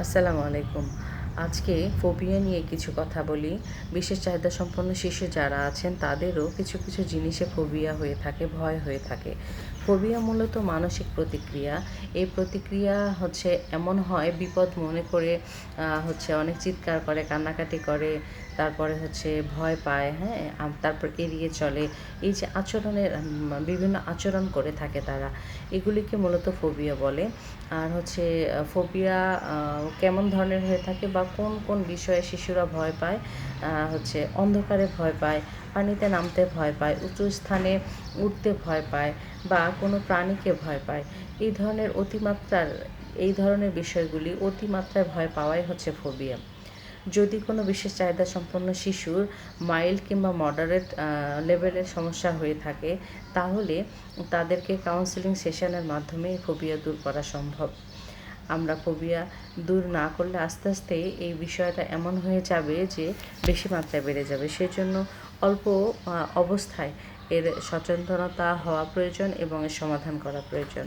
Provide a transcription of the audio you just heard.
আসসালামু আলাইকুম। আজকে ফোবিয়া নিয়ে কিছু কথা বলি। বিশেষ চাহিদা সম্পন্ন শিশু যারা আছেন, তাদেরও কিছু কিছু জিনিসে ফোবিয়া হয়ে থাকে, ভয় হয়ে থাকে। ফোবিয়া মূলত মানসিক প্রতিক্রিয়া। এই প্রতিক্রিয়া হচ্ছে এমন হয়, বিপদ মনে করে হচ্ছে অনেক চিৎকার করে, কান্নাকাটি করে, তারপরে হচ্ছে ভয় পায় হ্যাঁ তারপর এড়িয়ে চলে। এই যে আচরণের বিভিন্ন আচরণ করে থাকে তারা, এগুলিকে মূলত ফোবিয়া বলে। আর হচ্ছে ফোবিয়া কেমন ধরনের হয়ে থাকে বা কোন কোন বিষয়ে শিশুরা ভয় পায় হচ্ছে অন্ধকারে ভয় পায়, পানিতে নামতে ভয় পায়, উঁচু স্থানে উঠতে ভয় পায় বা কোনো প্রাণীকে ভয় পায়। এই ধরনের অতিমাত্রার, এই ধরনের বিষয়গুলি অতিমাত্রায় ভয় পাওয়াই হচ্ছে ফোবিয়া যদি কোনো বিশেষ চাহিদা সম্পন্ন শিশুর মাইল্ড কিংবা মডারেট লেভেলের সমস্যা হয়ে থাকে, তাহলে তাদেরকে কাউন্সেলিং সেশনের মাধ্যমে ফোবিয়া দূর করা সম্ভব। আমরা ফোবিয়া দূর না করলে আস্তে আস্তে এই বিষয়টা এমন হয়ে যাবে যে বেশি মাত্রায় বেড়ে যাবে। সেই জন্য অল্প অবস্থায় এর সচেতনতা হওয়া প্রয়োজন এবং এর সমাধান করা প্রয়োজন।